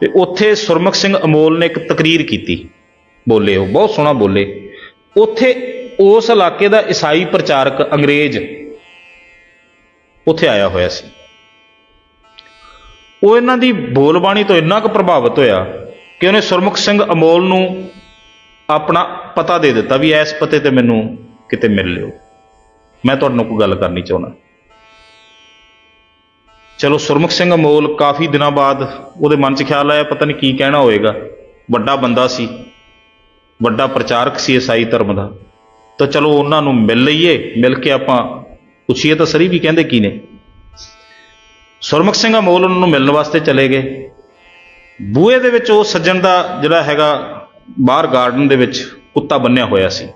ਤੇ ਉੱਥੇ ਸੁਰਮੁਖ ਸਿੰਘ ਅਮੋਲ ਨੇ ਇੱਕ ਤਕਰੀਰ ਕੀਤੀ। ਬੋਲੇ ਉਹ, ਬਹੁਤ ਸੋਹਣਾ ਬੋਲੇ। ਉੱਥੇ ਉਸ ਇਲਾਕੇ ਦਾ ਈਸਾਈ ਪ੍ਰਚਾਰਕ ਅੰਗਰੇਜ਼ ਉੱਥੇ ਆਇਆ ਹੋਇਆ ਸੀ। ਉਹ ਇਹਨਾਂ ਦੀ ਬੋਲਬਾਣੀ ਤੋਂ ਇੰਨਾ ਕੁ ਪ੍ਰਭਾਵਿਤ ਹੋਇਆ ਕਿ ਉਹਨੇ ਸੁਰਮੁਖ ਸਿੰਘ ਅਮੋਲ ਨੂੰ ਆਪਣਾ ਪਤਾ ਦੇ ਦਿੱਤਾ ਵੀ ਇਸ ਪਤੇ ਤੇ ਮੈਨੂੰ ਕਿਤੇ ਮਿਲ ਲਿਓ। ਮੈਂ ਤੁਹਾਨੂੰ ਕੋਈ ਗੱਲ ਕਰਨੀ ਚਾਹੁੰਦਾ। ਚਲੋ ਸੁਰਮੁਖ ਸਿੰਘ ਅਮੋਲ ਕਾਫੀ ਦਿਨਾਂ ਬਾਅਦ ਉਹਦੇ ਮਨ 'ਚ ਖਿਆਲ ਆਇਆ, ਪਤਾ ਨਹੀਂ ਕੀ ਕਹਿਣਾ ਹੋਏਗਾ। ਵੱਡਾ ਬੰਦਾ ਸੀ, ਵੱਡਾ ਪ੍ਰਚਾਰਕ ਸੀ ਈਸਾਈ ਧਰਮ ਦਾ। ਤਾਂ ਚਲੋ ਉਹਨਾਂ ਨੂੰ ਮਿਲ ਲਈਏ, ਮਿਲ ਕੇ ਆਪਾਂ ਪੁੱਛੀਏ ਤਾਂ ਸਰੀ ਵੀ ਕਹਿੰਦੇ ਕੀ ਨੇ। ਸੁਰਮੁਖ ਸਿੰਘ ਅਮੋਲ ਉਹਨਾਂ ਨੂੰ ਮਿਲਣ ਵਾਸਤੇ ਚਲੇ ਗਏ। ਬੂਹੇ ਦੇ ਵਿੱਚ ਉਹ ਸੱਜਣ ਦਾ ਜਿਹੜਾ ਹੈਗਾ ਬਾਹਰ ਗਾਰਡਨ ਦੇ ਵਿੱਚ ਕੁੱਤਾ ਬੰਨਿਆ ਹੋਇਆ ਸੀ।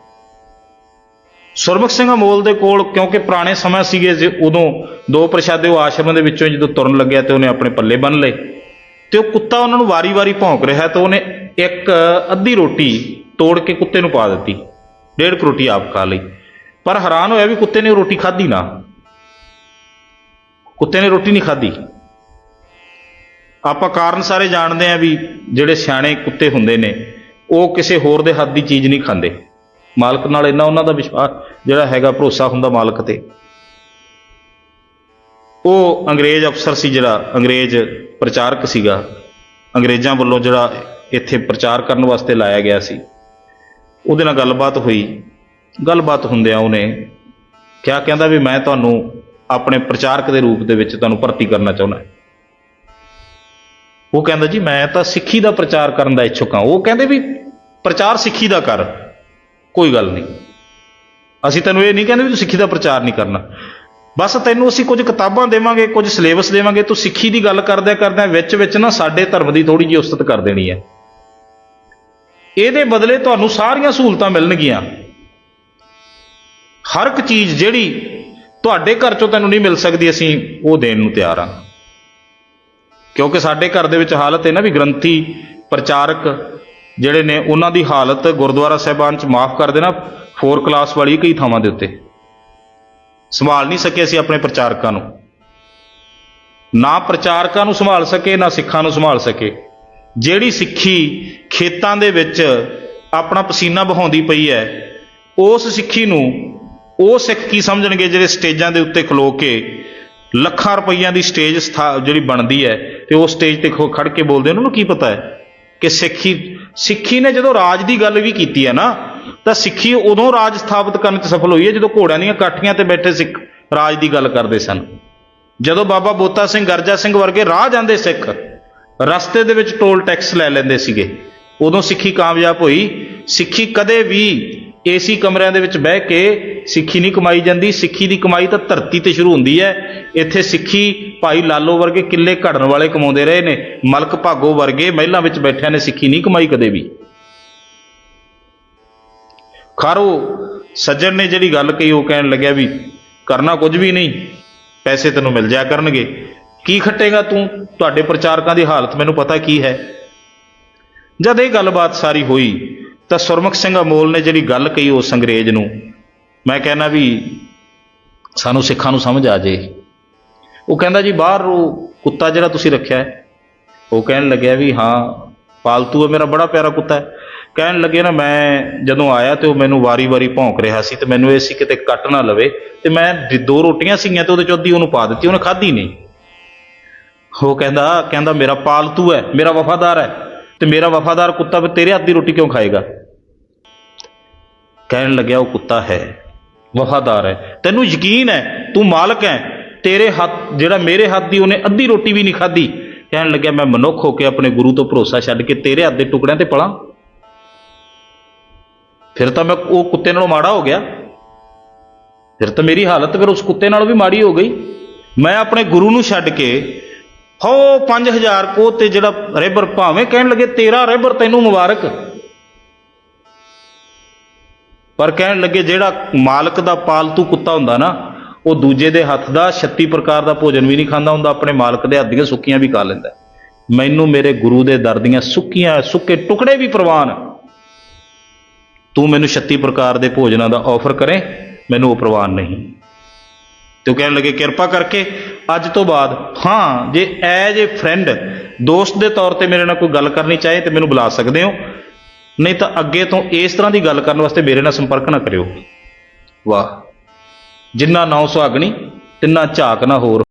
ਸੁਰਮੁਖ ਸਿੰਘ ਅਮੋਲ ਦੇ ਕੋਲ ਕਿਉਂਕਿ ਪੁਰਾਣੇ ਸਮੇਂ ਸੀਗੇ ਜੇ ਉਦੋਂ ਦੋ ਪ੍ਰਸ਼ਾਦੇ ਉਹ ਆਸ਼ਰਮ ਦੇ ਵਿੱਚੋਂ ਜਦੋਂ ਤੁਰਨ ਲੱਗਿਆ ਤੇ ਉਹਨੇ ਆਪਣੇ ਪੱਲੇ ਬੰਨ ਲਏ। ਤੇ ਉਹ ਕੁੱਤਾ ਉਹਨਾਂ ਨੂੰ ਵਾਰੀ-ਵਾਰੀ ਭੌਂਕ ਰਿਹਾ ਤੇ ਉਹਨੇ ਇੱਕ ਅੱਧੀ ਰੋਟੀ ਤੋੜ ਕੇ ਕੁੱਤੇ ਨੂੰ ਪਾ ਦਿੱਤੀ। ਡੇਢ ਕੁ ਰੋਟੀ ਆਪ ਖਾ ਲਈ। ਪਰ ਹੈਰਾਨ ਹੋਇਆ ਵੀ ਕੁੱਤੇ ਨੇ ਉਹ ਰੋਟੀ ਖਾਧੀ ਨਾ। ਕੁੱਤੇ ਨੇ ਰੋਟੀ ਨਹੀਂ ਖਾਧੀ। ਆਪਾਂ ਕਾਰਨ ਸਾਰੇ ਜਾਣਦੇ ਆ ਵੀ ਜਿਹੜੇ ਸਿਆਣੇ ਕੁੱਤੇ ਹੁੰਦੇ ਨੇ, ਉਹ ਕਿਸੇ ਹੋਰ ਦੇ ਹੱਥ ਦੀ ਚੀਜ਼ ਨਹੀਂ ਖਾਂਦੇ। ਮਾਲਕ ਨਾਲ ਇੰਨਾ ਉਹਨਾਂ ਦਾ ਵਿਸ਼ਵਾਸ ਜਿਹੜਾ ਹੈਗਾ ਭਰੋਸਾ ਹੁੰਦਾ ਮਾਲਕ ਤੇ। ਉਹ ਅੰਗਰੇਜ਼ ਅਫਸਰ ਸੀ ਜਿਹੜਾ ਅੰਗਰੇਜ਼ ਪ੍ਰਚਾਰਕ ਸੀਗਾ। ਅੰਗਰੇਜ਼ਾਂ ਵੱਲੋਂ ਜਿਹੜਾ ਇੱਥੇ ਪ੍ਰਚਾਰ ਕਰਨ ਵਾਸਤੇ ਲਾਇਆ ਗਿਆ ਸੀ। ਉਹਦੇ ਨਾਲ ਗੱਲਬਾਤ ਹੋਈ। ਗੱਲਬਾਤ ਹੁੰਦਿਆਂ ਉਹਨੇ ਕਿਆ ਕਹਿੰਦਾ ਵੀ ਮੈਂ ਤੁਹਾਨੂੰ ਆਪਣੇ ਪ੍ਰਚਾਰਕ ਦੇ ਰੂਪ ਦੇ ਵਿੱਚ ਤੁਹਾਨੂੰ ਭਰਤੀ ਕਰਨਾ ਚਾਹੁੰਦਾ। ਉਹ ਕਹਿੰਦਾ ਜੀ, ਮੈਂ ਤਾਂ ਸਿੱਖੀ ਦਾ ਪ੍ਰਚਾਰ ਕਰਨ ਦਾ ਇੱਛੁਕ ਹਾਂ। ਉਹ ਕਹਿੰਦੇ ਵੀ ਪ੍ਰਚਾਰ ਸਿੱਖੀ ਦਾ ਕਰ। ਕੋਈ ਗੱਲ ਨਹੀਂ। ਅਸੀਂ ਤੈਨੂੰ ਇਹ ਨਹੀਂ ਕਹਿੰਦੇ ਵੀ ਤੂੰ ਸਿੱਖੀ ਦਾ ਪ੍ਰਚਾਰ ਨਹੀਂ ਕਰਨਾ। ਬਸ ਤੈਨੂੰ ਅਸੀਂ ਕੁਝ ਕਿਤਾਬਾਂ ਦੇਵਾਂਗੇ, ਕੁਝ ਸਿਲੇਬਸ ਦੇਵਾਂਗੇ, ਤੂੰ ਸਿੱਖੀ ਦੀ ਗੱਲ ਕਰਦਿਆਂ ਕਰਦਿਆਂ ਵਿੱਚ ਵਿੱਚ ਨਾ ਸਾਡੇ ਧਰਮ ਦੀ ਥੋੜੀ ਜਿਹੀ ਉਸਤਤ ਕਰ ਦੇਣੀ ਹੈ। ਇਹਦੇ ਬਦਲੇ ਤੁਹਾਨੂੰ ਸਾਰੀਆਂ ਸਹੂਲਤਾਂ ਮਿਲਣਗੀਆਂ। ਹਰ ਇੱਕ ਚੀਜ਼ ਜਿਹੜੀ ਤੁਹਾਡੇ ਘਰ ਚੋਂ ਤੈਨੂੰ ਨਹੀਂ ਮਿਲ ਸਕਦੀ, ਅਸੀਂ ਉਹ ਦੇਣ ਨੂੰ ਤਿਆਰ ਹਾਂ। ਕਿਉਂਕਿ ਸਾਡੇ ਘਰ ਦੇ ਵਿੱਚ ਹਾਲਤ ਹੈ ਨਾ ਵੀ ਗ੍ਰੰਥੀ, ਪ੍ਰਚਾਰਕ ਜਿਹੜੇ ਨੇ ਉਹਨਾਂ ਦੀ ਹਾਲਤ ਗੁਰਦੁਆਰਾ ਸਾਹਿਬਾਨ ਚ ਮਾਫ ਕਰ ਦੇਣਾ 4 ਕਲਾਸ ਵਾਲੀ ਕਈ ਥਾਵਾਂ ਦੇ ਉੱਤੇ। ਸੰਭਾਲ ਨਹੀਂ ਸਕੇ ਅਸੀਂ ਆਪਣੇ ਪ੍ਰਚਾਰਕਾਂ ਨੂੰ। ਨਾ ਪ੍ਰਚਾਰਕਾਂ ਨੂੰ ਸੰਭਾਲ ਸਕੇ, ਨਾ ਸਿੱਖਾਂ ਨੂੰ ਸੰਭਾਲ ਸਕੇ। ਜਿਹੜੀ ਸਿੱਖੀ ਖੇਤਾਂ ਦੇ ਵਿੱਚ ਆਪਣਾ ਪਸੀਨਾ ਬਹਾਉਂਦੀ ਪਈ ਹੈ, ਉਸ ਸਿੱਖੀ ਨੂੰ ਉਹ ਸਿੱਖ ਕੀ ਸਮਝਣਗੇ ਜਿਹੜੇ ਸਟੇਜਾਂ ਦੇ ਉੱਤੇ ਖਲੋ ਕੇ ਲੱਖਾਂ ਰੁਪਈਆਂ ਦੀ ਸਟੇਜ ਸਥਾ- ਜਿਹੜੀ ਬਣਦੀ ਹੈ, ਤੇ ਉਹ ਸਟੇਜ ਤੇ ਖੋ- ਖੜ ਕੇ ਬੋਲਦੇ ਉਹਨਾਂ ਨੂੰ ਕੀ ਪਤਾ ਹੈ ਕਿ ਸਿੱਖੀ ਸਿੱਖੀ ਨੇ ਜਦੋਂ ਰਾਜ ਦੀ ਗੱਲ ਵੀ ਕੀਤੀ ਹੈ ਨਾ, ਤਾਂ ਸਿੱਖੀ ਉਦੋਂ ਰਾਜ ਸਥਾਪਿਤ ਕਰਨ 'ਚ ਸਫਲ ਹੋਈ ਹੈ ਜਦੋਂ ਘੋੜਿਆਂ ਦੀਆਂ ਕਾਠੀਆਂ ਤੇ ਬੈਠੇ ਸਿੱਖ ਰਾਜ ਦੀ ਗੱਲ ਕਰਦੇ ਸਨ। ਜਦੋਂ ਬਾਬਾ ਬੋਤਾ ਸਿੰਘ, ਗਰਜਾ ਸਿੰਘ ਵਰਗੇ ਰਾਹ ਜਾਂਦੇ ਸਿੱਖ, ਰਸਤੇ ਦੇ ਵਿੱਚ ਟੋਲ ਟੈਕਸ ਲੈ ਲੈਂਦੇ ਸੀਗੇ, ਉਦੋਂ ਸਿੱਖੀ ਕਾਮਯਾਬ ਹੋਈ। ਸਿੱਖੀ ਕਦੇ ਵੀ ਏਸੀ ਕਮਰਿਆਂ ਦੇ ਵਿੱਚ ਬਹਿ ਕੇ ਸਿੱਖੀ ਨਹੀਂ ਕਮਾਈ ਜਾਂਦੀ। ਸਿੱਖੀ ਦੀ ਕਮਾਈ ਤਾਂ ਧਰਤੀ ਤੇ ਸ਼ੁਰੂ ਹੁੰਦੀ ਹੈ। ਇੱਥੇ ਸਿੱਖੀ ਭਾਈ ਲਾਲੋ ਵਰਗੇ ਕਿੱਲੇ ਘੜਨ ਵਾਲੇ ਕਮਾਉਂਦੇ ਰਹੇ ਨੇ। ਮਲਕ ਭਾਗੋ ਵਰਗੇ ਮਹਿਲਾਂ ਵਿੱਚ ਬੈਠਿਆਂ ਨੇ ਸਿੱਖੀ ਨਹੀਂ ਕਮਾਈ ਕਦੇ ਵੀ। ਖਾਰੋ, ਸੱਜਣ ਨੇ ਜਿਹੜੀ ਗੱਲ ਕਹੀ ਉਹ ਕਹਿਣ ਲੱਗਿਆ ਵੀ, ਕਰਨਾ ਕੁਝ ਵੀ ਨਹੀਂ। ਪੈਸੇ ਤੈਨੂੰ ਮਿਲ ਜਾਇਆ ਕਰਨਗੇ। ਕੀ ਖੱਟੇਗਾ ਤੂੰ? ਤੁਹਾਡੇ ਪ੍ਰਚਾਰਕਾਂ ਦੀ ਹਾਲਤ ਮੈਨੂੰ ਪਤਾ ਕੀ ਹੈ। ਜਦ ਇਹ ਗੱਲਬਾਤ ਸਾਰੀ ਹੋਈ ਤਾਂ ਸੁਰਮੁਖ ਸਿੰਘ ਅਮੋਲ ਨੇ ਜਿਹੜੀ ਗੱਲ ਕਹੀ ਉਸ ਅੰਗਰੇਜ਼ ਨੂੰ, ਮੈਂ ਕਹਿੰਦਾ ਵੀ ਸਾਨੂੰ ਸਿੱਖਾਂ ਨੂੰ ਸਮਝ ਆ ਜੇ। ਉਹ ਕਹਿੰਦਾ ਜੀ ਬਾਹਰ ਉਹ ਕੁੱਤਾ ਜਿਹੜਾ ਤੁਸੀਂ ਰੱਖਿਆ ਹੈ, ਉਹ ਕਹਿਣ ਲੱਗਿਆ ਵੀ ਹਾਂ, ਪਾਲਤੂ ਹੈ, ਮੇਰਾ ਬੜਾ ਪਿਆਰਾ ਕੁੱਤਾ ਹੈ। ਕਹਿਣ ਲੱਗੇ ਨਾ ਮੈਂ ਜਦੋਂ ਆਇਆ ਤੇ ਉਹ ਮੈਨੂੰ ਵਾਰੀ-ਵਾਰੀ ਭੌਂਕ ਰਿਹਾ ਸੀ ਤੇ ਮੈਨੂੰ ਇਹ ਸੀ ਕਿਤੇ ਕੱਟ ਨਾ ਲਵੇ ਤੇ ਮੈਂ ਦੋ ਰੋਟੀਆਂ ਸੀਗੀਆਂ ਤੇ ਉਹਦੇ ਚੋਂ ਅੱਧੀ ਉਹਨੂੰ ਪਾ ਦਿੱਤੀ, ਉਹਨੇ ਖਾਧੀ ਨਹੀਂ। ਉਹ ਕਹਿੰਦਾ ਕਹਿੰਦਾ ਮੇਰਾ ਪਾਲਤੂ ਹੈ, ਮੇਰਾ ਵਫਾਦਾਰ ਹੈ। ਤੇ ਮੇਰਾ ਵਫਾਦਾਰ ਕੁੱਤਾ ਵੀ ਤੇਰੇ ਹੱਥ ਦੀ ਰੋਟੀ ਕਿਉਂ ਖਾਏਗਾ? ਕਹਿਣ ਲੱਗਿਆ ਉਹ ਕੁੱਤਾ ਹੈ, ਵਫਾਦਾਰ ਹੈ। ਤੈਨੂੰ ਯਕੀਨ ਹੈ, ਤੂੰ ਮਾਲਕ ਹੈ, ਤੇਰੇ ਹੱਥ, ਜਿਹੜਾ ਮੇਰੇ ਹੱਥ ਦੀ ਉਹਨੇ ਅੱਧੀ ਰੋਟੀ ਵੀ ਨਹੀਂ ਖਾਧੀ। ਕਹਿਣ ਲੱਗਿਆ, ਮੈਂ ਮਨੁੱਖ ਹੋ ਕੇ ਆਪਣੇ ਗੁਰੂ ਤੋਂ ਭਰੋਸਾ ਛੱਡ ਕੇ ਤੇਰੇ ਹੱਥ ਦੇ ਟੁਕੜਿਆਂ ਤੇ ਪਲਾਂ। ਫਿਰ ਤਾਂ ਮੈਂ ਉਹ ਕੁੱਤੇ ਨਾਲੋਂ ਮਾੜਾ ਹੋ ਗਿਆ। ਫਿਰ ਤਾਂ ਮੇਰੀ ਹਾਲਤ ਫਿਰ ਉਸ ਕੁੱਤੇ ਨਾਲੋਂ ਵੀ ਮਾੜੀ ਹੋ ਗਈ। ਮੈਂ ਆਪਣੇ ਗੁਰੂ ਨੂੰ ਛੱਡ ਕੇ ਹੋ 5000 ਕੋ ਤੇ ਜਿਹੜਾ ਰਹਿਬਰ ਭਾਵੇਂ ਕਹਿਣ ਲੱਗੇ, ਤੇਰਾ ਰਹਿਬਰ ਤੈਨੂੰ ਮੁਬਾਰਕ। ਪਰ ਕਹਿਣ ਲੱਗੇ, ਜਿਹੜਾ ਮਾਲਕ ਦਾ ਪਾਲਤੂ ਕੁੱਤਾ ਹੁੰਦਾ ਨਾ, ਉਹ ਦੂਜੇ ਦੇ ਹੱਥ ਦਾ 36 ਪ੍ਰਕਾਰ ਦਾ ਭੋਜਨ ਵੀ ਨਹੀਂ ਖਾਂਦਾ ਹੁੰਦਾ, ਆਪਣੇ ਮਾਲਕ ਦੇ ਹੱਥ ਦੀਆਂ ਸੁੱਕੀਆਂ ਵੀ ਖਾ ਲੈਂਦਾ। ਮੈਨੂੰ ਮੇਰੇ ਗੁਰੂ ਦੇ ਦਰ ਦੀਆਂ ਸੁੱਕੀਆਂ, ਸੁੱਕੇ ਟੁਕੜੇ ਵੀ ਪ੍ਰਵਾਨ। ਤੂੰ ਮੈਨੂੰ 36 ਪ੍ਰਕਾਰ ਦੇ ਭੋਜਨਾਂ ਦਾ ਆਫਰ ਕਰੇ, ਮੈਨੂੰ ਉਹ ਪ੍ਰਵਾਨ ਨਹੀਂ। ਤੇ ਉਹ ਕਹਿਣ ਲੱਗੇ, ਕਿਰਪਾ ਕਰਕੇ ਅੱਜ ਤੋਂ ਬਾਅਦ ਹਾਂ ਜੇ ਐਜ ਏ ਫਰੈਂਡ ਦੋਸਤ ਦੇ ਤੌਰ ਤੇ ਮੇਰੇ ਨਾਲ ਕੋਈ ਗੱਲ ਕਰਨੀ ਚਾਹੇ ਤੇ ਮੈਨੂੰ ਬੁਲਾ ਸਕਦੇ ਹੋ। ਨਹੀਂ ਤਾਂ ਅੱਗੇ ਤੋਂ ਇਸ ਤਰ੍ਹਾਂ ਦੀ ਗੱਲ ਕਰਨ ਵਾਸਤੇ ਮੇਰੇ ਨਾਲ ਸੰਪਰਕ ਨਾ ਕਰਿਓ। ਵਾਹ। ਜਿੰਨਾ ਨੌ ਸੁਹਾਗਣੀ ਤਿੰਨਾ ਝਾਕ ਨਾ ਹੋਰ।